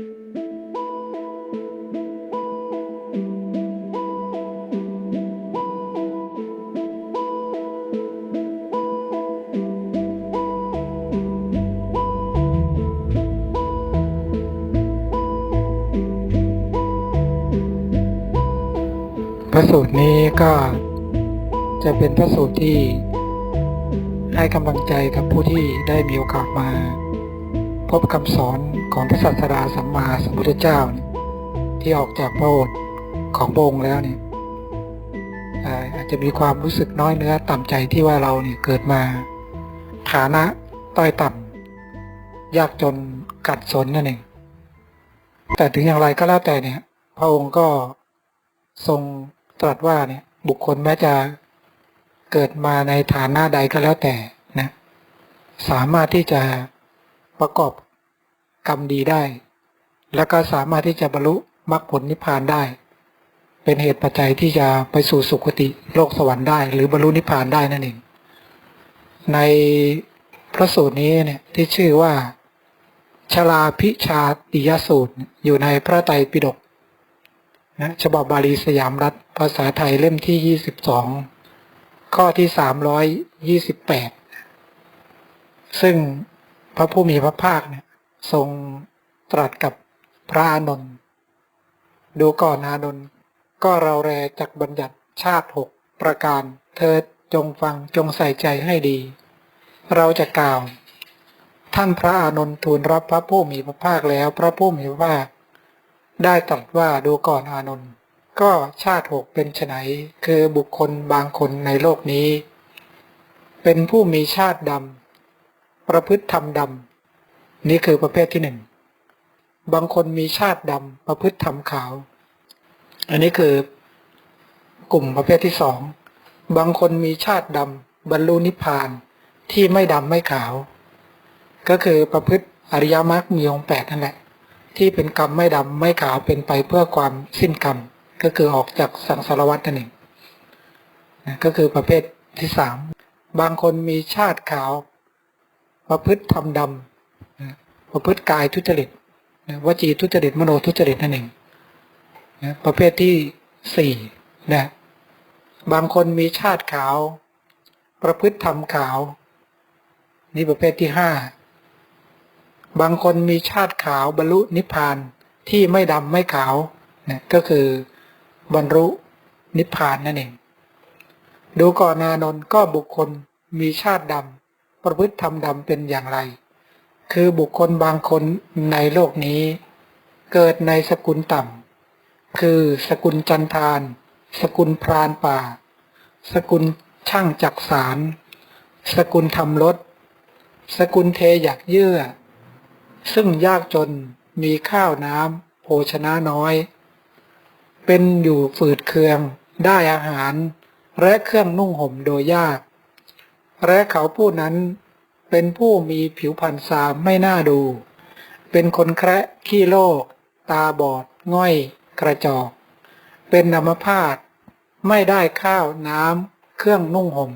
พระสูตรนี้ก็จะเป็นพระสูตรที่ให้กำลังใจกับผู้ที่ได้มีโอกาสมา พบคำสอนของพระศาสดาสัมมาสัมพุทธเจ้าที่ออกจากพระโอษฐ์ของพระองค์แล้วเนี่ยอาจจะมีความรู้สึกน้อยเนื้อต่ำใจที่ว่าเราเนี่ยเกิดมา ฐานะต้อยต่ำยากจนกัดสนนั่นเองแต่ถึงอย่างไรก็แล้วแต่เนี่ย พระองค์ก็ทรงตรัสว่าเนี่ย บุคคลแม้จะเกิดมาในฐานะใดก็แล้วแต่นะ สามารถที่จะ ประกอบกรรมดีได้ แล้วก็สามารถที่จะบรรลุมรรคผลนิพพานได้ เป็นเหตุปัจจัยที่จะไปสู่สุคติโลกสวรรค์ได้ หรือบรรลุนิพพานได้นั่นเอง ในพระสูตรนี้เนี่ยที่ชื่อว่าชลาพิชาติยสูตรอยู่ในพระไตรปิฎกนะฉบับบาลีสยามรัฐภาษาไทยเล่มที่ 22 ข้อที่ 328 ซึ่ง พระผู้มีพระภาคเนี่ย ทรงตรัสกับพระอานนท์ดูก่อนอานนท์ก็เราแรจักบัญญัติชาติหกประการ เธอจงฟังจงใส่ใจให้ดี เราจะกล่าว ท่านพระอานนท์ทูลรับพระผู้มีพระภาคแล้ว พระผู้มีพระภาค ได้ตรัสว่าดูก่อนอานนท์ก็ชาติหกเป็นไฉนคือบุคคลบางคนในโลกนี้ เป็นผู้มีชาติดำ ประพฤติธรรมดำนี่คือประเภทที่หนึ่งบางคนมีชาติดำประพฤติธรรมขาว อันนี้คือกลุ่มประเภทที่สองบางคนมีชาติดำบรรลุนิพพานที่ไม่ดำไม่ขาว ก็คือประพฤติอริยมรรคมีองค์แปดนั่นแหละ ที่เป็นกรรมไม่ดำไม่ขาวเป็นไปเพื่อความสิ้นกรรม ก็คือออกจากสังสารวัฏนั่นเองก็คือประเภทที่สามบางคนมีชาติขาว ประพฤติทำดำประพฤติกายทุจริตวจีทุจริตมโนทุจริตนั่นเองประเภทที่สี่นะบางคนมีชาติขาว ประพฤติทำขาว นี่ประเภทที่ห้าบางคนมีชาติขาวบรรลุนิพพานที่ไม่ดำไม่ขาวนะก็คือบรรลุนิพพานนั่นเอง ดูก่อนนานนท์ก็บุคคลมีชาติดำ ประพฤติธรรมดำเป็นอย่างไร คือบุคคลบางคนในโลกนี้ เกิดในสกุลต่ำ คือสกุลจันทาน สกุลพรานป่า สกุลช่างจักสาร สกุลทำรถ สกุลเทอยากเยื่อ ซึ่งยากจนมีข้าวน้ำโภชนะน้อย เป็นอยู่ฝืดเคือง ได้อาหาร และเครื่องนุ่งห่มโดยยาก และเขาผู้นั้น เป็นผู้มีผิวพรรณซามไม่น่าดู เป็นคนแคระขี้โลก ตาบอด ง่อย กระจอก เป็นอัมพาตไม่ได้ข้าวน้ำเครื่องนุ่งห่ม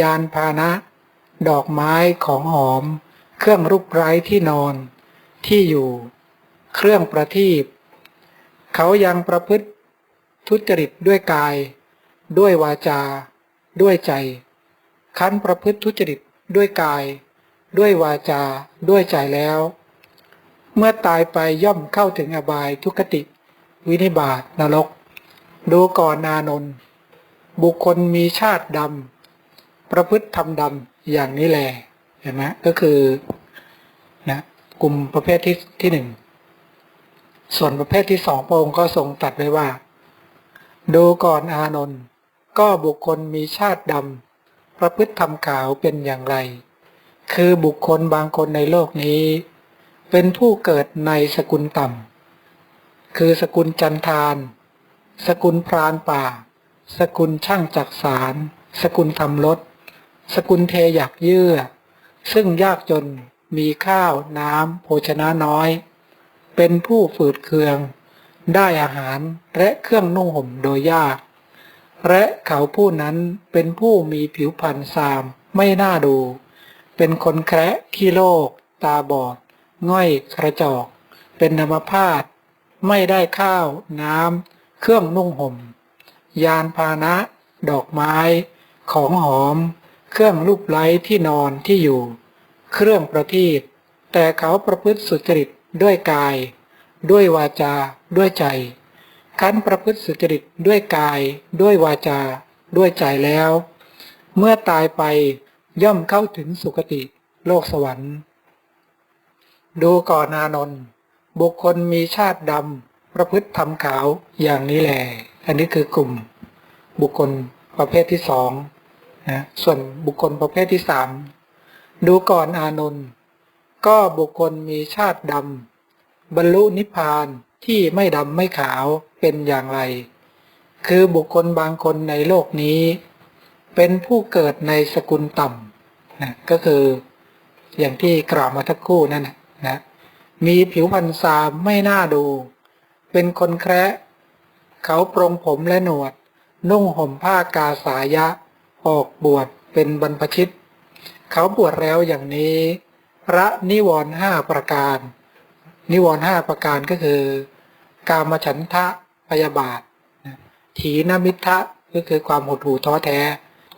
ยานพานะ ดอกไม้ของหอม เครื่องรุกไร้ที่นอน ที่อยู่ เครื่องประทีปเขายังประพฤติทุจริตด้วยกาย ด้วยวาจา ด้วยใจ คันประพฤติทุจริตด้วยกาย ด้วยวาจา ด้วยใจแล้ว เมื่อตายไปย่อมเข้าถึงอบายทุกติ วินิบาตนรก ดูก่อนนานนบุคคลมีชาติดำประพฤติทำดำอย่างนี้แหละเห็นไหมก็คือนะกลุ่มประเภทที่ที่หนึ่งส่วนประเภทที่สองพระองค์ก็ทรงตัดไว้ว่า ดูก่อนอานนท์ก็บุคคลมีชาติดำ ประพฤติทำขาวเป็นอย่างไร คือบุคคลบางคนในโลกนี้ เป็นผู้เกิดในสกุลต่ำ คือสกุลจันทาน สกุลพรานป่า สกุลช่างจักสาร สกุลทำรถ สกุลเทอยากเยื่อ ซึ่งยากจนมีข้าวน้ำโภชนะน้อย เป็นผู้ฝืดเคือง ได้อาหารและเครื่องนุ่งห่มโดยยาก และเขาผู้นั้นเป็นผู้มีผิวพรรณซาม ไม่น่าดู เป็นคนแคระขี้โลก ตาบอด ง่อยกระจอก เป็นนามพาตไม่ได้ข้าว น้ำ เครื่องนุ่งห่ม ยานพาหนะ ดอกไม้ ของหอม เครื่องลูกไล้ที่นอนที่อยู่ เครื่องประทีปแต่เขาประพฤติสุจริตด้วยกาย ด้วยวาจา ด้วยใจ คันประพฤติสุจริตด้วยกาย ด้วยวาจา ด้วยใจแล้ว เมื่อตายไปย่อมเข้าถึงสุคติโลกสวรรค์ ดูก่อนอานนท์บุคคลมีชาติดำประพฤติทำขาวอย่างนี้แหละอันนี้คือกลุ่ม บุคคลประเภทที่สองนะส่วนบุคคลประเภทที่สามดูก่อนอานนท์ก็บุคคลมีชาติดำบรรลุนิพพานที่ไม่ดำไม่ขาว เป็นอย่างไร คือบุคคลบางคนในโลกนี้ เป็นผู้เกิดในสกุลต่ำนะก็คืออย่างที่กล่าวมาทักคู่นั่นนะนะมีผิวพรรณซามไม่น่าดู เป็นคนแคระเขาปรงผมและหนวด นุ่งห่มผ้ากาสายะ ออกบวชเป็นบรรพชิต เขาบวชแล้วอย่างนี้ พระนิวรณ์ห้าประการ นิวรณ์ห้าประการก็คือ กามฉันทะ พยาบาทถีนมิทะก็คือความหดหู่ท้อแท้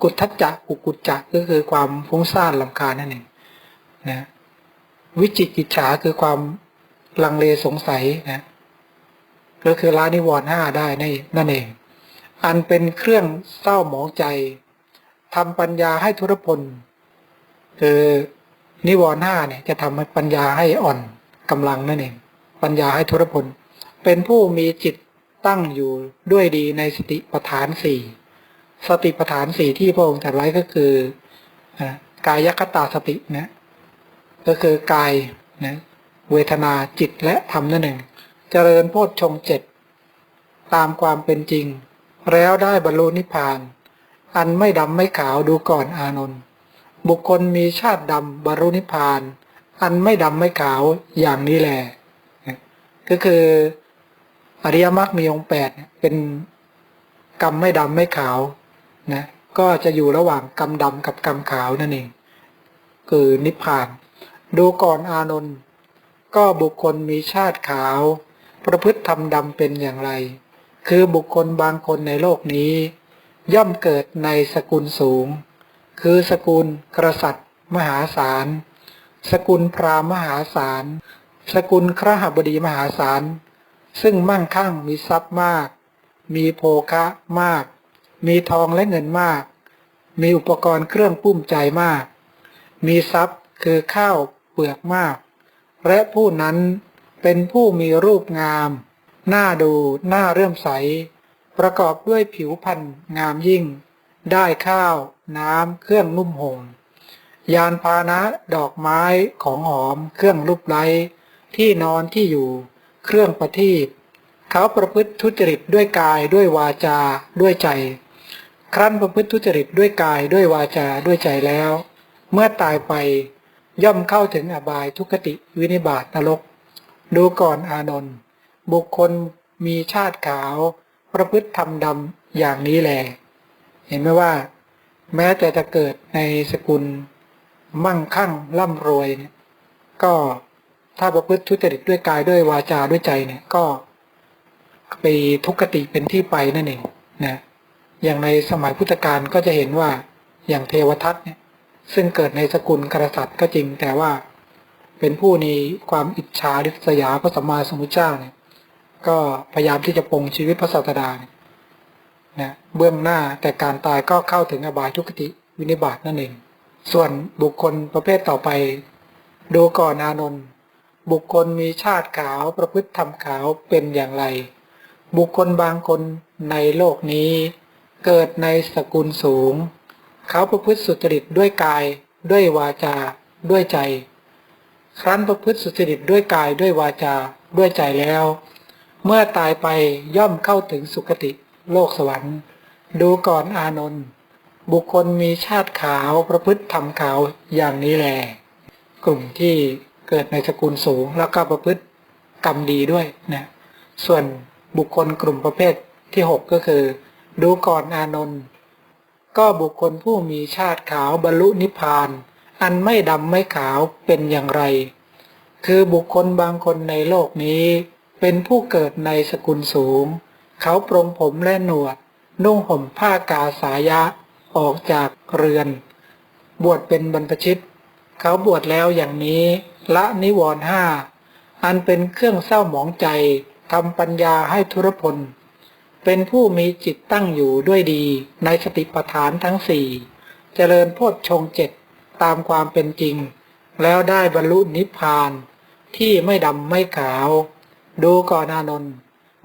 กุทัจจะกุกุจจะก็คือความฟุ้งซ่านลำคาญนั่นเองนะวิจิกิจฉาคือความลังเลสงสัยนะก็คือละนิวรณ์ห้าได้นนั่นเอง อันเป็นเครื่องเศร้าหมองใจทำปัญญาให้ทุรพล คือนิวรณ์ห้าเนี่ยจะทำให้ปัญญาให้อ่อนกำลังนั่นเอง ปัญญาให้ทุรพล เป็นผู้มีจิต ตั้งอยู่ด้วยดีในสติปัฏฐานสี่สติปัฏฐานสี่ที่พระองค์ตรัสไว้ก็คือกายคตาสตินะก็คือกายนะเวทนาจิตและธรรมนั่นเองเจริญโพชฌงเจ็ดตามความเป็นจริง แล้วได้บรรลุนิพพาน อันไม่ดำไม่ขาวดูก่อนอานนท์บุคคลมีชาติดำบรรลุนิพพาน อันไม่ดำไม่ขาวอย่างนี้แหละก็คือ อริยมรรคมีองค์แปดเป็นกรรมไม่ดำไม่ขาวนะก็จะอยู่ระหว่างกรรมดำกับกรรมขาวนั่นเอง คือนิพพาน ดูก่อนอานนท์ก็บุคคลมีชาติขาว ประพฤติธรรมดำเป็นอย่างไร คือบุคคลบางคนในโลกนี้ ย่อมเกิดในสกุลสูง คือสกุลกษัตริย์ มหาศาล สกุลพราหมณ์มหาศาล สกุลครหบดีมหาศาล ซึ่งมั่งคั่งมีทรัพย์มาก มีโภคะมาก มีทองและเงินมาก มีอุปกรณ์เครื่องปุ้มใจมาก มีทรัพย์คือข้าวเปลือกมาก และผู้นั้นเป็นผู้มีรูปงาม หน่าดูหน่าเรื่มใส ประกอบด้วยผิวพรรณงามยิ่ง ได้ข้าว น้ำ เครื่องนุ่มห่มยานพาหนะดอกไม้ของหอม เครื่องรูปไล้ที่นอนที่อยู่ เครื่องประทีปเขาประพฤติทุจริตด้วยกายด้วยวาจาด้วยใจ ครั้นประพฤติทุจริตด้วยกายด้วยวาจาด้วยใจแล้ว เมื่อตายไปย่อมเข้าถึงอบายทุกติวินิบาตนรก ดูก่อนอานนท์บุคคลมีชาติขาว ประพฤติทำดำอย่างนี้แหลเห็นไหมว่า แม้แต่จะเกิดในสกุล มั่งคั่งร่ำรวยเนี่ยก็ ถ้าประพฤติทุจริตด้วยกายด้วยวาจาด้วยใจเนี่ย ก็ไปทุกขติเป็นที่ไปนั่นเองนะอย่างในสมัยพุทธกาลก็จะเห็นว่าอย่างเทวทัตเนี่ย ซึ่งเกิดในสกุลกษัตริย์ก็จริงแต่ว่าเป็นผู้มีความอิจฉาริษยาพระสัมมาสัมพุทธเจ้าเนี่ย ก็พยายามที่จะปองชีวิตพระศาสดาเนี่ยนะเบื้องหน้าแต่การตายก็เข้าถึงอบายทุกขติวินิบาตนั่นเอง ส่วนบุคคลประเภทต่อไป ดูก่อนอานนท์ บุคคลมีชาติขาวประพฤติธรรมขาวเป็นอย่างไร บุคคลบางคนในโลกนี้ เกิดในสกุลสูง เขาประพฤติสุจริตด้วยกาย ด้วยวาจา ด้วยใจ ครั้นประพฤติสุจริตด้วยกายด้วยวาจา ด้วยใจแล้ว เมื่อตายไปย่อมเข้าถึงสุคติโลกสวรรค์ ดูก่อนอานนท์บุคคลมีชาติขาวประพฤติทำขาวอย่างนี้แหลกลุ่มที่ เกิดในสกุลสูง แล้วก็ประพฤติกรรมดีด้วยนะส่วนบุคคลกลุ่มประเภทที่ 6 ก็คือ ดูก่อนอานนท์ก็บุคคลผู้มีชาติขาวบรรลุนิพพาน อันไม่ดำไม่ขาวเป็นอย่างไร คือบุคคลบางคนในโลกนี้ เป็นผู้เกิดในสกุลสูง เขาปรงผมและหนวด นุ่งห่มผ้ากาสายะออกจากเรือน บวชเป็นบรรพชิต เขาบวชแล้วอย่างนี้ ละนิวรห้าอันเป็นเครื่องเศร้าหมองใจทำปัญญาให้ทุรพล เป็นผู้มีจิตตั้งอยู่ด้วยดีในสติปัฏฐานทั้งสี่เจริญโพชฌงเจ็ดตามความเป็นจริง แล้วได้บรรลุนิพพานที่ไม่ดำไม่ขาว ดูก่อนอานนท์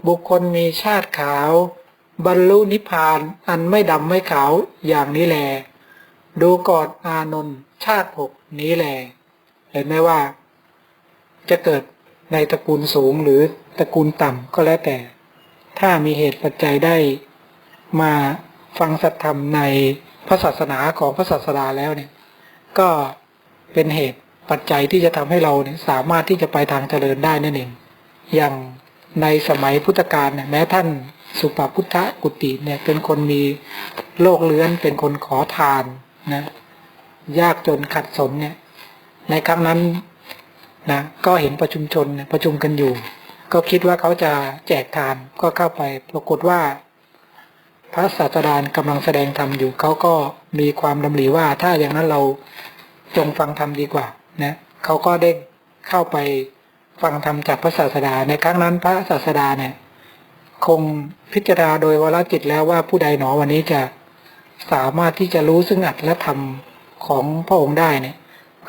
บุคคลมีชาติขาว บรรลุนิพพานอันไม่ดำไม่ขาวอย่างนี้แล ดูก่อนอานนท์ชาติหกนี้แล เห็นไหมว่า จะเกิดในตระกูลสูงหรือตระกูลต่ำก็แล้วแต่ ถ้ามีเหตุปัจจัยได้มาฟังสัทธรรมในพระศาสนาของพระศาสดาแล้วเนี่ย ก็เป็นเหตุปัจจัยที่จะทำให้เราเนี่ยสามารถที่จะไปทางเจริญได้นั่นเอง อย่างในสมัยพุทธกาลเนี่ยแม้ท่านสุปพุทธกุติเนี่ยเป็นคนมีโลกเลื้อนเป็นคนขอทานนะยากจนขัดสนเนี่ย ในครั้งนั้นนะก็เห็นประชุมชนประชุมกันอยู่ ก็คิดว่าเขาจะแจกทานก็เข้าไปปรากฏว่า พระศาสดานกำลังแสดงธรรมอยู่เขาก็มีความดำริว่า ถ้าอย่างนั้นเราจงฟังธรรมดีกว่านะเขาก็ได้เข้าไปฟังธรรมจากพระศาสดา ในครั้งนั้นพระศาสดาเนี่ยคงพิจารณาโดยวรจิตแล้วว่าผู้ใดหนอวันนี้จะสามารถที่จะรู้ซึ่งอัตและธรรมของพระองค์ได้เนี่ย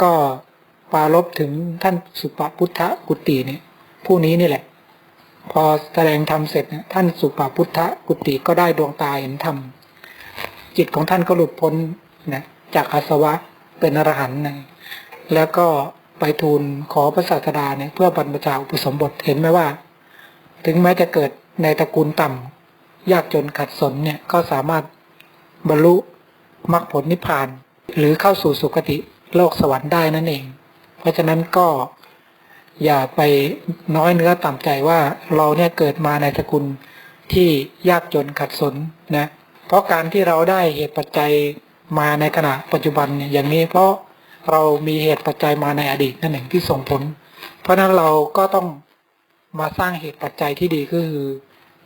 ก็ปารบถึงท่านสุปพุทธกุติเนี่ยผู้นี้นี่แหละ พอแสดงธรรมเสร็จเนี่ยท่านสุปพุทธกุติก็ได้ดวงตาเห็นธรรมจิตของท่านก็หลุดพ้นนะจากอาสวะเป็นอรหันต์นะแล้วก็ไปทูลขอพระศาสดาเนี่ยเพื่อบรรพชาอุปสมบทเห็นไหมว่า ถึงแม้จะเกิดในตระกูลต่ำยากจนขัดสนเนี่ยก็สามารถบรรลุมรรคผลนิพพาน หรือเข้าสู่สุคติ โลกสวรรค์ได้นั่นเอง เพราะฉะนั้นก็อย่าไปน้อยเนื้อต่ำใจว่าเราเนี่ยเกิดมาในตระกูลที่ยากจนขัดสนนะเพราะการที่เราได้เหตุปัจจัยมาในขณะปัจจุบันเนี่ยอย่างนี้เพราะเรามีเหตุปัจจัยมาในอดีตนั่นเองที่ส่งผล เพราะฉะนั้นเราก็ต้องมาสร้างเหตุปัจจัยที่ดีก็คือ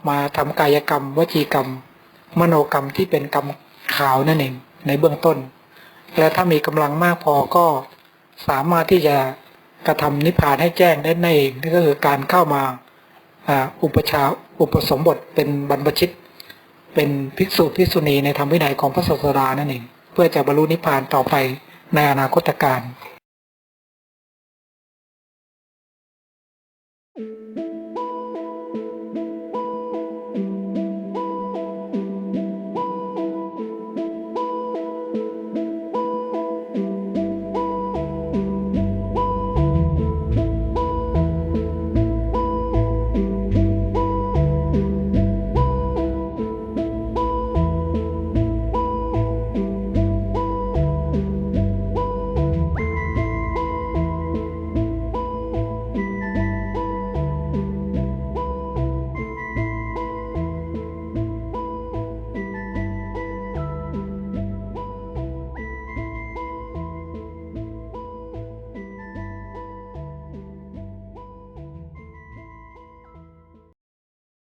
มาทำกายกรรม วจีกรรม มโนกรรมที่เป็นกรรมขาวนั่นเองในเบื้องต้น และถ้ามีกำลังมากพอก็สามารถที่จะกระทำนิพพานให้แจ้งได้นั่นเองนั่นก็คือการเข้ามาอุปชาอุปสมบทเป็นบรรพชิต เป็นภิกษุภิกษุณีในธรรมวินัยของพระศาสดานั่นเอง เพื่อจะบรรลุนิพพานต่อไปในอนาคตการ